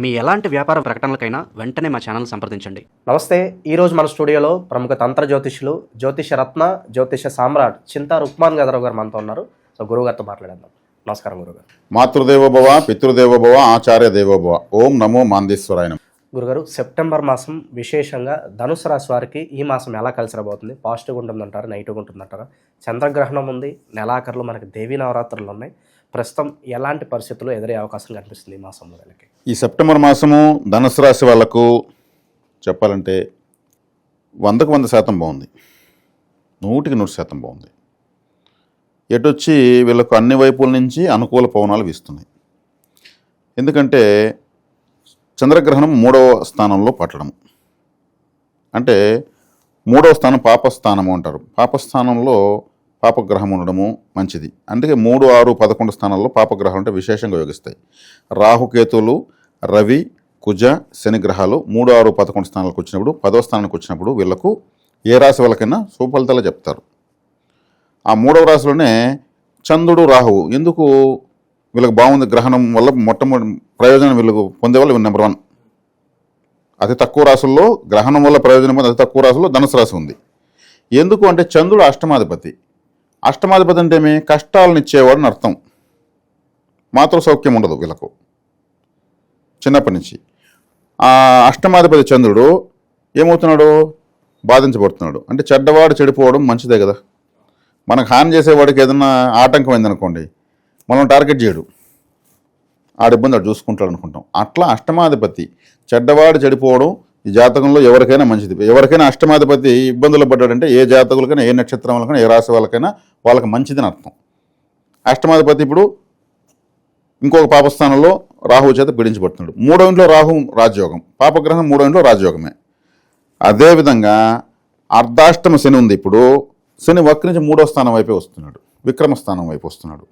మీ ఎలాంటి వ్యాపార ప్రకటనలకైనా వెంటనే మా ఛానల్ సంప్రదించండి. నమస్తే ఈరోజు మన స్టూడియోలో ప్రముఖ తంత్ర జ్యోతిష్యులు జ్యోతిష రత్న జ్యోతిష సామ్రాట్ చింతా రుక్మాన్ గదరావు గారు మనతో ఉన్నారు. సో గురువుగారితో మాట్లాడేద్దాం. నమస్కారం గురుగారు మాతృదేవో భవ పితృదేవో భవ ఆచార్య దేవో భవ ఓం నమో మాందేశ్వరాయ నమః. గురుగారు సెప్టెంబర్ మాసం విశేషంగా ధనుసు రాశి వారికి ఈ మాసం ఎలా కలిసి రాబోతుంది పాజిటివ్గా ఉంటుందంటారా? నెగిటివ్గా ఉంటుందంటారా? చంద్రగ్రహణం ఉంది నెలాఖరులు మనకి దేవీ నవరాత్రులు ఉన్నాయి. ప్రస్తుతం ఎలాంటి పరిస్థితుల్లో ఎదురే అవకాశం కనిపిస్తుంది ఈ మాసంలో వీళ్ళకి? ఈ సెప్టెంబర్ మాసము ధనుసు రాశి వాళ్ళకు చెప్పాలంటే వందకు వంద శాతం బాగుంది. నూటికి నూరు శాతం బాగుంది. ఎటొచ్చి వీళ్ళకు అన్ని వైపుల నుంచి అనుకూల పవనాలు వీస్తున్నాయి. ఎందుకంటే చంద్రగ్రహణం మూడవ స్థానంలో పట్టడం. అంటే మూడవ స్థానం పాపస్థానము అంటారు. పాపస్థానంలో పాపగ్రహం ఉండడము మంచిది. అందుకే మూడు ఆరు పదకొండు స్థానాల్లో పాపగ్రహాలు అంటే విశేషంగా యోగిస్తాయి. రాహుకేతువులు రవి కుజ శని గ్రహాలు మూడు ఆరు పదకొండు స్థానాలకు వచ్చినప్పుడు పదవ స్థానానికి వచ్చినప్పుడు వీళ్ళకు ఏ రాశి వాళ్ళకైనా సుఫలితాలు చెప్తారు. ఆ మూడవ రాశిలోనే చంద్రుడు రాహువు ఎందుకు వీళ్ళకి బాగుంది గ్రహణం వల్ల మొట్టమొదటి ప్రయోజనం వీళ్ళకు పొందేవాళ్ళు నెంబర్ వన్. అతి తక్కువ రాశుల్లో గ్రహణం వల్ల ప్రయోజనం పొంది అతి తక్కువ రాశుల్లో ధనుసు రాశి ఉంది. ఎందుకు అంటే చంద్రుడు అష్టమాధిపతి. అష్టమాధిపతి అంటే ఏమి? కష్టాలను ఇచ్చేవాడు అని అర్థం. మాతృ సౌఖ్యం ఉండదు వీళ్ళకు. చిన్నప్పటి నుంచి. ఆ అష్టమాధిపతి చంద్రుడు ఏమవుతున్నాడు? బాధించబడుతున్నాడు. అంటే చెడ్డవాడు చెడిపోవడం మంచిదే కదా. మనకు హాని చేసేవాడికి ఏదైనా ఆటంకం అయిందనుకోండి మనం టార్గెట్ చేయడు. ఆడ ఇబ్బంది ఆడు చూసుకుంటాడు అనుకుంటాం. అట్లా అష్టమాధిపతి చెడ్డవాడు చెడిపోవడం ఈ జాతకంలో ఎవరికైనా మంచిది. ఎవరికైనా అష్టమాధిపతి ఇబ్బందులు పడ్డాడంటే ఏ జాతకులకైనా ఏ నక్షత్రం వాళ్ళకైనా ఏ రాశి వాళ్ళకైనా వాళ్ళకి మంచిదని అర్థం. అష్టమాధిపతి ఇప్పుడు ఇంకొక పాపస్థానంలో రాహువు చేత పీడించబడుతున్నాడు. మూడో ఇంట్లో రాహు రాజయోగం. పాపగ్రహం మూడో ఇంట్లో రాజయోగమే. అదేవిధంగా అర్ధాష్టమ శని ఉంది ఇప్పుడు. శని వక్రించి మూడో స్థానం వైపే వస్తున్నాడు. విక్రమ స్థానం వైపు వస్తున్నాడు.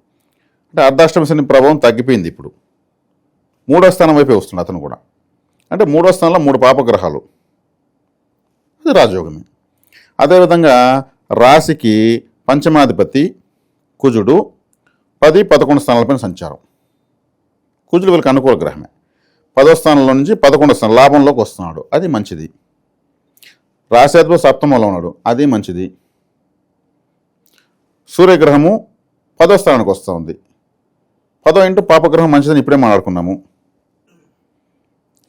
అంటే అర్ధాష్టమ శని ప్రభావం తగ్గిపోయింది ఇప్పుడు. మూడో స్థానం వైపే వస్తున్నాడు అతను కూడా. అంటే మూడో స్థానంలో మూడు పాపగ్రహాలు. అది రాజయోగమే. అదేవిధంగా రాశికి పంచమాధిపతి కుజుడు పది పదకొండు స్థానాలపైన సంచారం. కుజుడు వీళ్ళకి అనుకూల గ్రహమే. పదో స్థానంలో నుంచి పదకొండో స్థానం లాభంలోకి వస్తున్నాడు. అది మంచిది. రాశాధిపతి సప్తమంలో ఉన్నాడు. అది మంచిది. సూర్యగ్రహము పదో స్థానానికి వస్తుంది. పదో ఇంటూ పాపగ్రహం మంచిదని ఇప్పుడే మాట్లాడుకున్నాము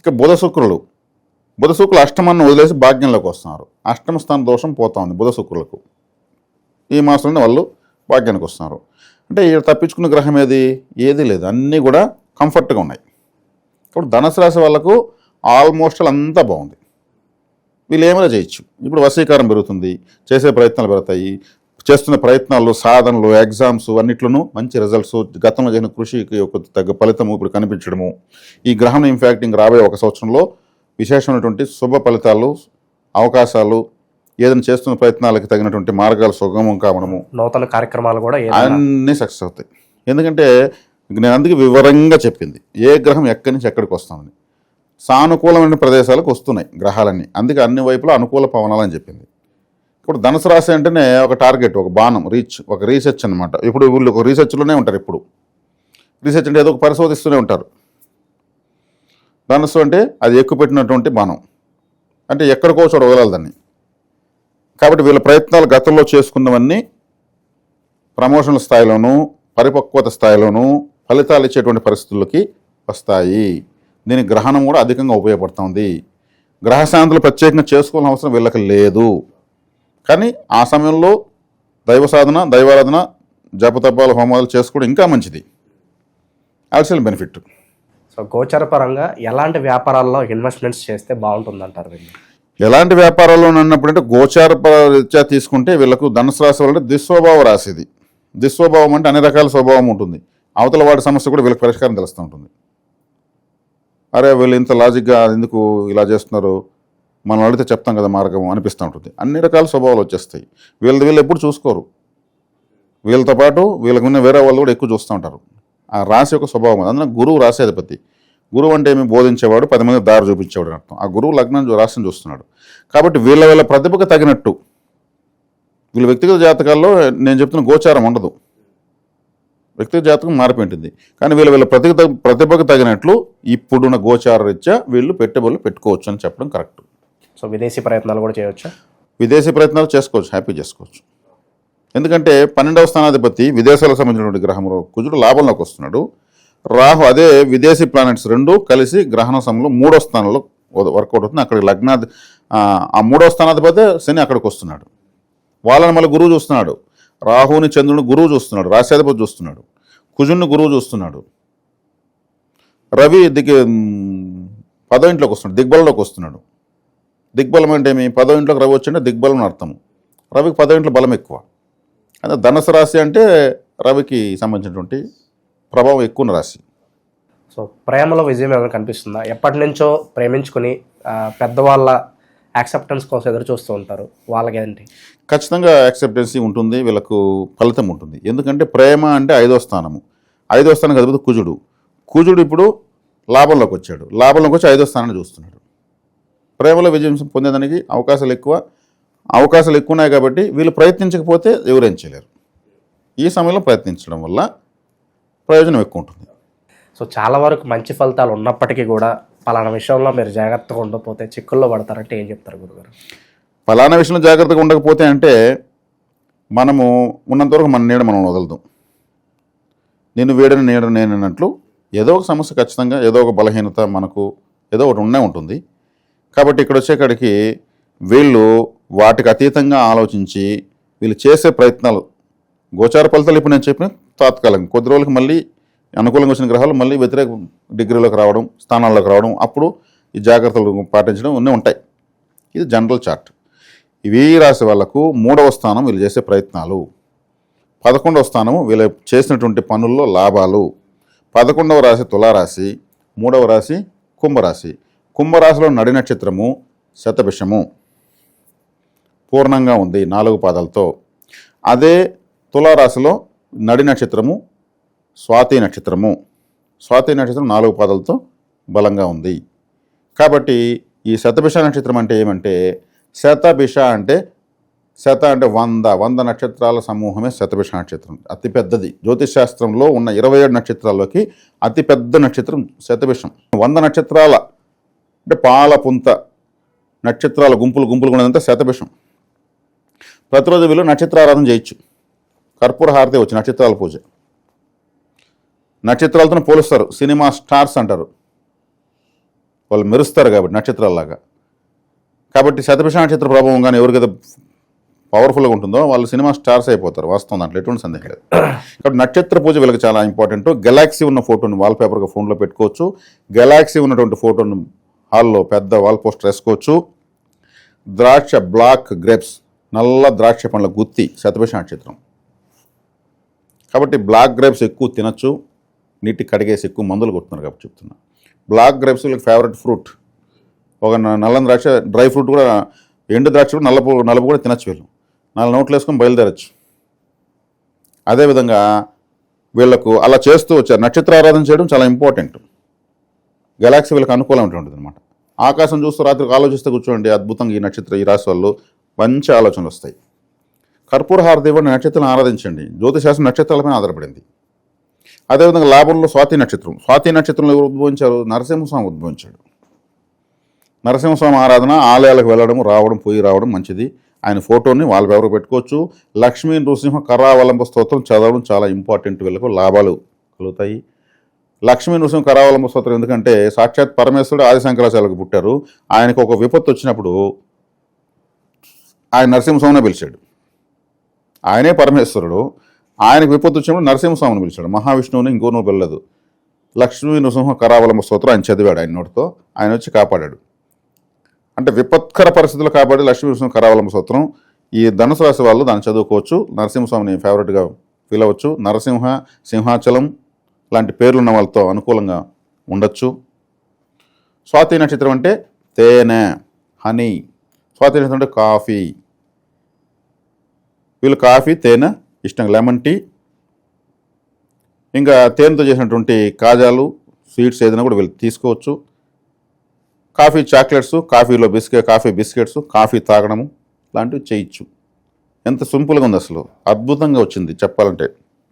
ఇక బుధ శుక్రులు బుధ శుక్రులు అష్టమాన్ని వదిలేసి భాగ్యంలోకి వస్తున్నారు. అష్టమ స్థాన దోషం పోతా ఉంది బుధ శుక్రులకు ఈ మాసంలోనే వాళ్ళు భాగ్యానికి వస్తున్నారు. అంటే ఇక్కడ తప్పించుకున్న గ్రహం ఏది? ఏది లేదు. అన్నీ కూడా కంఫర్ట్గా ఉన్నాయి. ఇప్పుడు ధనుసు రాశి వాళ్ళకు ఆల్మోస్ట్ అంతా బాగుంది. వీళ్ళు ఏమైనా చేయొచ్చు. ఇప్పుడు వశీకారం పెరుగుతుంది. చేసే ప్రయత్నాలు పెరుగుతాయి. చేస్తున్న ప్రయత్నాలు సాధనలు ఎగ్జామ్స్ అన్నిట్లోనూ మంచి రిజల్ట్స్ గతంలో చేసిన కృషికి ఒక తగ్గ ఫలితము ఇప్పుడు కనిపించడము. ఈ గ్రహం ఇంపాక్ట్ ఇంక రాబోయే ఒక సంవత్సరంలో విశేషమైనటువంటి శుభ ఫలితాలు అవకాశాలు ఏదైనా చేస్తున్న ప్రయత్నాలకు తగినటువంటి మార్గాలు సుగమం కావడము. నూతన కార్యక్రమాలు కూడా అన్నీ సక్సెస్ అవుతాయి. ఎందుకంటే నేను అందుకే వివరంగా చెప్పింది ఏ గ్రహం ఎక్కడి నుంచి ఎక్కడికి వస్తుంది సానుకూలమైన ప్రదేశాలకు వస్తున్నాయి గ్రహాలన్నీ. అందుకే అన్ని వైపులా అనుకూల పవనాలు అని చెప్పింది. ఇప్పుడు ధనుసు రాశి అంటేనే ఒక టార్గెట్ ఒక బాణం రీచ్ ఒక రీసెర్చ్ అనమాట ఇప్పుడు వీళ్ళు ఒక రీసెర్చ్లోనే ఉంటారు ఇప్పుడు. రీసెర్చ్ అంటే ఏదో ఒక పరిశోధిస్తూనే ఉంటారు. ధనుసు అంటే అది ఎక్కువ పెట్టినటువంటి బాణం. అంటే ఎక్కడికో చోట వదలాలి దాన్ని. కాబట్టి వీళ్ళ ప్రయత్నాలు గతంలో చేసుకున్నవన్నీ ప్రమోషన్ల స్థాయిలోనూ పరిపక్వత స్థాయిలోనూ ఫలితాలు ఇచ్చేటువంటి పరిస్థితుల్లోకి వస్తాయి. దీని గ్రహణం కూడా అధికంగా ఉపయోగపడుతుంది. గ్రహశాంతులు ప్రత్యేకంగా చేసుకోవాల్సిన అవసరం వీళ్ళకి లేదు. కానీ ఆ సమయంలో దైవ సాధన దైవారాధన జపతపాలు హోమాలు చేసుకోవడం ఇంకా మంచిది. యాక్చువల్ బెనిఫిట్ సో గోచర పరంగా ఎలాంటి వ్యాపారాల్లో ఇన్వెస్ట్మెంట్స్ చేస్తే బాగుంటుందంటారు వీళ్ళు? ఎలాంటి వ్యాపారాల్లో అన్నప్పుడు అంటే గోచార రీత్యా తీసుకుంటే వీళ్ళకు ధనుసు రాశి వాళ్ళంటే దుస్వభావ రాశి ఇది. దుస్వభావం అంటే అన్ని రకాల స్వభావం ఉంటుంది. అవతల వాడి సమస్య కూడా వీళ్ళకి పరిష్కారం తెలుస్తూ ఉంటుంది. అరే వీళ్ళు ఇంత లాజిక్గా ఎందుకు ఇలా చేస్తున్నారు? మనం అడిగితే చెప్తాం కదా మార్గం అనిపిస్తూ ఉంటుంది. అన్ని రకాల స్వభావాలు వచ్చేస్తాయి. వీళ్ళది వీళ్ళు ఎప్పుడు చూసుకోరు. వీళ్ళతో పాటు వీళ్ళకి ఉన్న వేరే వాళ్ళు కూడా ఎక్కువ చూస్తూ ఉంటారు. ఆ రాశి యొక్క స్వభావం అది. అందులో గురువు రాశాధిపతి గురువు అంటే ఏమి బోధించేవాడు పది మంది దారి చూపించేవాడు అర్థం. ఆ గురువు లగ్నం రాశిని చూస్తున్నాడు. కాబట్టి వీళ్ళ వీళ్ళ ప్రతిభకు తగినట్టు. వీళ్ళ వ్యక్తిగత జాతకాల్లో నేను చెప్తున్న గోచారం ఉండదు. వ్యక్తిగత జాతకం మారిపోయి కానీ వీళ్ళ వీళ్ళ ప్రతిభ ప్రతిభకు తగినట్లు ఇప్పుడున్న గోచార రీత్యా వీళ్ళు పెట్టుబడులు పెట్టుకోవచ్చు అని చెప్పడం కరెక్ట్. సో విదేశీ ప్రయత్నాలు కూడా చేయవచ్చు విదేశీ ప్రయత్నాలు చేసుకోవచ్చు హ్యాపీ చేసుకోవచ్చు. ఎందుకంటే పన్నెండవ స్థానాధిపతి విదేశాలకు సంబంధించినటువంటి గ్రహం కుజుడు లాభంలోకి వస్తున్నాడు. రాహు అదే విదేశీ ప్లానెట్స్ రెండు కలిసి గ్రహణ సమయంలో మూడో స్థానంలో వర్కౌట్ అవుతుంది. అక్కడికి లగ్నా ఆ మూడో స్థానాధిపతి శని అక్కడికి వస్తున్నాడు. వాళ్ళని మళ్ళీ గురువు చూస్తున్నాడు. రాహుని చంద్రుని గురువు చూస్తున్నాడు. రాశాధిపతి చూస్తున్నాడు. కుజుని గురువు చూస్తున్నాడు. రవి దిగ్ మ్, పదో ఇంట్లోకి వస్తున్నాడు. దిగ్బలలోకి వస్తున్నాడు. దిగ్బలం అంటే ఏమి? పదో ఇంట్లోకి రవి వచ్చింటే దిగ్బలం అని అర్థము రవికి పదో ఇంట్లో బలం ఎక్కువ. అదే ధనుసు రాశి అంటే రవికి సంబంధించినటువంటి ప్రభావం ఎక్కువ ఉన్న రాశి. సో ప్రేమలో విజయం ఏమైనా కనిపిస్తుందా? ఎప్పటి నుంచో ప్రేమించుకుని పెద్దవాళ్ళ యాక్సెప్టెన్స్ కోసం ఎదురు చూస్తూ ఉంటారు. వాళ్ళకేంటి ఖచ్చితంగా యాక్సెప్టెన్సీ ఉంటుంది వీళ్ళకు ఫలితం ఉంటుంది. ఎందుకంటే ప్రేమ అంటే ఐదో స్థానము. ఐదో స్థానం అధిపతి కుజుడు. కుజుడు ఇప్పుడు లాభంలోకి వచ్చాడు. లాభంలోకి వచ్చి ఐదో స్థానాన్ని చూస్తున్నాడు. ప్రేమలో విజయం పొందేదానికి అవకాశాలు ఎక్కువ. అవకాశాలు ఎక్కువ ఉన్నాయి కాబట్టి వీళ్ళు ప్రయత్నించకపోతే ఎవరేం చేయలేరు. ఈ సమయంలో ప్రయత్నించడం వల్ల ప్రయోజనం ఎక్కువ ఉంటుంది. సో చాలా వరకు మంచి ఫలితాలు ఉన్నప్పటికీ కూడా పలానా విషయంలో మీరు జాగ్రత్తగా ఉండకపోతే చిక్కుల్లో పడతారంటే ఏం చెప్తారు గురుగారు? ఫలానా విషయంలో జాగ్రత్తగా ఉండకపోతే అంటే మనము ఉన్నంతవరకు మన నీడ మనం వదలదాం. నేను వీడని నీడ నేను అన్నట్లు ఏదో ఒక సమస్య ఖచ్చితంగా ఏదో ఒక బలహీనత మనకు ఏదో ఒకటి ఉండే ఉంటుంది. కాబట్టి ఇక్కడ వచ్చేకాడికి వీళ్ళు వాటికి అతీతంగా ఆలోచించి వీళ్ళు చేసే ప్రయత్నాలు గోచార ఫలితాలు ఇప్పుడు నేను చెప్పిన తాత్కాలికం కొద్ది రోజులకి మళ్ళీ అనుకూలంగా వచ్చిన గ్రహాలు మళ్ళీ వ్యతిరేక డిగ్రీలోకి రావడం స్థానాల్లోకి రావడం అప్పుడు ఈ జాగ్రత్తలు పాటించడం అన్నీ ఉంటాయి. ఇది జనరల్ చార్ట్. ఇవి రాశి వాళ్ళకు మూడవ స్థానం వీళ్ళు చేసే ప్రయత్నాలు. పదకొండవ స్థానం వీళ్ళు చేసినటువంటి పనుల్లో లాభాలు. పదకొండవ రాశి తులారాశి మూడవ రాశి కుంభరాశి. కుంభరాశిలో నడి నక్షత్రము శతభిషము. పూర్ణంగా ఉంది నాలుగు పాదాలతో. అదే తులారాశిలో నడి నక్షత్రము స్వాతి నక్షత్రము. స్వాతి నక్షత్రం నాలుగు పాదాలతో బలంగా ఉంది. కాబట్టి ఈ శతభిష నక్షత్రం అంటే ఏమంటే శతభిష అంటే శత అంటే వంద వంద నక్షత్రాల సమూహమే శతభిష నక్షత్రం. అతిపెద్దది. జ్యోతిష్ శాస్త్రంలో ఉన్న ఇరవై ఏడు నక్షత్రాల్లోకి అతిపెద్ద నక్షత్రం శతభిషం. వంద నక్షత్రాల అంటే పాల పుంత నక్షత్రాల గుంపులు గుంపులు ఉన్నదంతా శతభిషం. ప్రతిరోజు వీళ్ళు నక్షత్రారాధన చేయొచ్చు. కర్పూర హారతి వచ్చి నక్షత్రాల పూజ. నక్షత్రాలతో పోలుస్తారు సినిమా స్టార్స్ అంటారు. వాళ్ళు మెరుస్తారు కాబట్టి నక్షత్రాలలాగా. కాబట్టి శతభిష నక్షత్ర ప్రభావం కానీ ఎవరికైతే పవర్ఫుల్గా ఉంటుందో వాళ్ళు సినిమా స్టార్స్ అయిపోతారు వాస్తవం దాంట్లో ఎటువంటి సందేహం లేదు. కాబట్టి నక్షత్ర పూజ వీళ్ళకి చాలా ఇంపార్టెంట్ గెలాక్సీ ఉన్న ఫోటోని వాల్పేపర్గా ఫోన్లో పెట్టుకోవచ్చు. గెలాక్సీ ఉన్నటువంటి ఫోటోని హాల్లో పెద్ద వాల్ పోస్టర్ వేసుకోవచ్చు. ద్రాక్ష బ్లాక్ గ్రేప్స్ నల్ల ద్రాక్ష పండ్ల గుత్తి శతభిష నక్షత్రం. కాబట్టి బ్లాక్ గ్రేప్స్ ఎక్కువ తినచ్చు నీటి కడిగేసి ఎక్కువ మందులు కొట్టున్నారు కాబట్టి చెప్తున్నా. బ్లాక్ గ్రేప్స్ వీళ్ళకి ఫేవరెట్ ఫ్రూట్. ఒక నల్ల ద్రాక్ష డ్రై ఫ్రూట్ కూడా ఎండు ద్రాక్ష కూడా నల్లపు నలుపు కూడా తినచ్చు వీళ్ళు. నాలుగు నోట్లు వేసుకొని బయలుదేరచ్చు. అదేవిధంగా వీళ్ళకు అలా చేస్తూ వచ్చారు. నక్షత్ర ఆరాధన చేయడం చాలా ఇంపార్టెంట్. గెలాక్సీ వీళ్ళకి అనుకూలం ఉంటుంది అనమాట ఆకాశం చూస్తూ రాత్రికి ఆలోచిస్తూ కూర్చోండి అద్భుతంగా ఈ నక్షత్ర ఈ రాశి వాళ్ళు మంచి ఆలోచనలు వస్తాయి. కర్పూర హారదేవుడిని నక్షత్రాలను ఆరాధించండి. జ్యోతిశాస్త్రం నక్షత్రాలపైన ఆధారపడింది. అదేవిధంగా లాభంలో స్వాతి నక్షత్రం. స్వాతి నక్షత్రంలో ఎవరు ఉద్భవించారు? నరసింహస్వామి ఉద్భవించాడు. నరసింహస్వామి ఆరాధన ఆలయాలకు వెళ్ళడం రావడం పోయి రావడం మంచిది. ఆయన ఫోటోని వాళ్ళ పేపర్ పెట్టుకోవచ్చు. లక్ష్మీ నృసింహ కరావలంబ స్తోత్రం చదవడం చాలా ఇంపార్టెంట్ వీళ్ళకు లాభాలు కలుగుతాయి. లక్ష్మీ నృసింహ కరావలంబ స్తోత్రం ఎందుకంటే సాక్షాత్ పరమేశ్వరుడు ఆది శంకరాచార్యులకు పుట్టారు. ఆయనకు ఒక విపత్తు వచ్చినప్పుడు ఆయన నరసింహస్వామిని పిలిచాడు. ఆయనే పరమేశ్వరుడు. ఆయనకు విపత్తు వచ్చినప్పుడు నరసింహస్వామిని పిలిచాడు. మహావిష్ణువుని ఇంకోనూ పిల్లదు. లక్ష్మీ నృసింహ కరావలంబ స్తోత్రం ఆయన చదివాడు ఆయన నోటితో. ఆయన వచ్చి కాపాడాడు. అంటే విపత్కర పరిస్థితులు కాపాడి లక్ష్మీ నృసింహ కరావలంబ స్తోత్రం ఈ ధనుసు రాశి వాళ్ళు దాన్ని చదువుకోవచ్చు. నరసింహస్వామిని ఫేవరెట్గా ఫీల్ అవ్వచ్చు నరసింహ సింహాచలం లాంటి పేర్లున్న వాళ్ళతో అనుకూలంగా ఉండొచ్చు. స్వాతి నక్షత్రం అంటే తేనె హనీ. స్వాతి నక్షత్రం అంటే కాఫీ. వీళ్ళు కాఫీ తేనె ఇష్టంగా లెమన్ టీ. ఇంకా తేనెతో చేసినటువంటి కాజాలు స్వీట్స్ ఏదైనా కూడా వీళ్ళు తీసుకోవచ్చు. కాఫీ చాక్లెట్స్ కాఫీలో బిస్కెట్ కాఫీ బిస్కెట్స్ కాఫీ తాగడము లాంటివి చేయొచ్చు. ఎంత సింపుల్గా ఉంది అసలు. అద్భుతంగా వచ్చింది చెప్పాలంటే.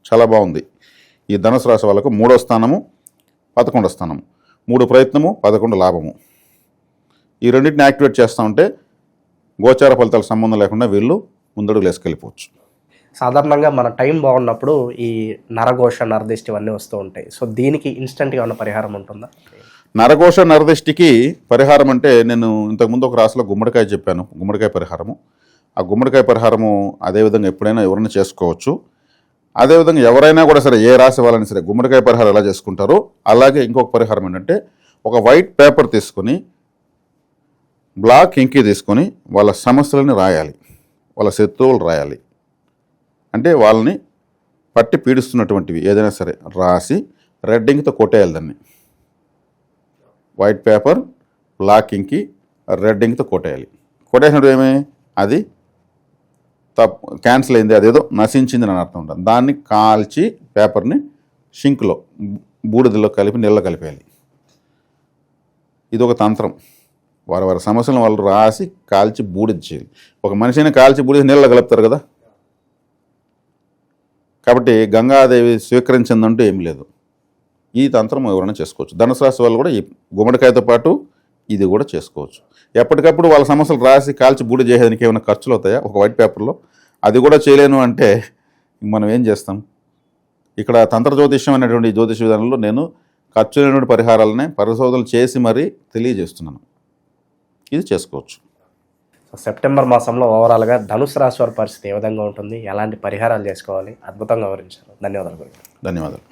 చాలా బాగుంది. ఈ ధనుసు రాశి వాళ్ళకు మూడో స్థానము పదకొండో స్థానము. మూడు ప్రయత్నము పదకొండు లాభము. ఈ రెండింటిని యాక్టివేట్ చేస్తూ ఉంటే గోచార ఫలితాల సంబంధం లేకుండా వీళ్ళు ముందడుగు లేసుకెళ్ళిపోవచ్చు సాధారణంగా మన టైం బాగున్నప్పుడు ఈ నరఘోష నరదిష్టి ఇవన్నీ వస్తూ ఉంటాయి. సో దీనికి ఇన్స్టెంట్గా ఉన్న పరిహారం ఉంటుందా? నరఘోష నరదిష్టికి పరిహారం అంటే నేను ఇంతకుముందు ఒక రాశిలో గుమ్మడికాయ చెప్పాను. గుమ్మడికాయ పరిహారము. ఆ గుమ్మడికాయ పరిహారము అదేవిధంగా ఎప్పుడైనా ఎవరైనా చేసుకోవచ్చు. అదేవిధంగా ఎవరైనా కూడా సరే ఏ రాశి వాళ్ళని సరే గుమ్మడికాయ పరిహారం ఎలా చేసుకుంటారో అలాగే ఇంకొక పరిహారం ఏంటంటే ఒక వైట్ పేపర్ తీసుకొని బ్లాక్ ఇంకి తీసుకొని వాళ్ళ సమస్యలని రాయాలి. వాళ్ళ శత్రువులు రాయాలి. అంటే వాళ్ళని పట్టి పీడిస్తున్నటువంటివి ఏదైనా సరే రాసి రెడ్ ఇంక్తో కొట్టేయాలి దాన్ని. వైట్ పేపర్ బ్లాక్ ఇంకి రెడ్ ఇంక్తో కొట్టేయాలి. కొట్టేసినప్పుడు ఏమి? అది తప్ క్యాన్సిల్ అయింది అదేదో నశించింది అని అర్థం ఉంటుంది. దాన్ని కాల్చి పేపర్ని షింక్లో బూడిదలో కలిపి నీళ్ళలో కలిపేయాలి. ఇది ఒక తంత్రం. వారి వారి సమస్యలను వాళ్ళు రాసి కాల్చి బూడిద చేయాలి. ఒక మనిషిని కాల్చి బూడిద నీళ్ళలో కలుపుతారు కదా? కాబట్టి గంగాదేవి స్వీకరించిందంటూ ఏం లేదు. ఈ తంత్రం ఎవరైనా చేసుకోవచ్చు. ధనుసు రాశి వాళ్ళు కూడా ఈ గుమ్మడికాయతో పాటు ఇది కూడా చేసుకోవచ్చు. ఎప్పటికప్పుడు వాళ్ళ సమస్యలు రాసి కాల్చి బూడి చేసేదానికి ఏమైనా ఖర్చులు అవుతాయా? ఒక వైట్ పేపర్లో. అది కూడా చేయలేను అంటే మనం ఏం చేస్తాం? ఇక్కడ తంత్ర జ్యోతిష్యం అనేటువంటి జ్యోతిష విధానంలో నేను ఖర్చు లేనటువంటి పరిహారాలనే పరిశోధనలు చేసి మరీ తెలియజేస్తున్నాను. ఇది చేసుకోవచ్చు. సెప్టెంబర్ మాసంలో ఓవరాల్గా ధనుసు రాశి వారి పరిస్థితి ఏ విధంగా ఉంటుంది? ఎలాంటి పరిహారాలు చేసుకోవాలి? అద్భుతంగా వివరించారు. ధన్యవాదాలు ధన్యవాదాలు.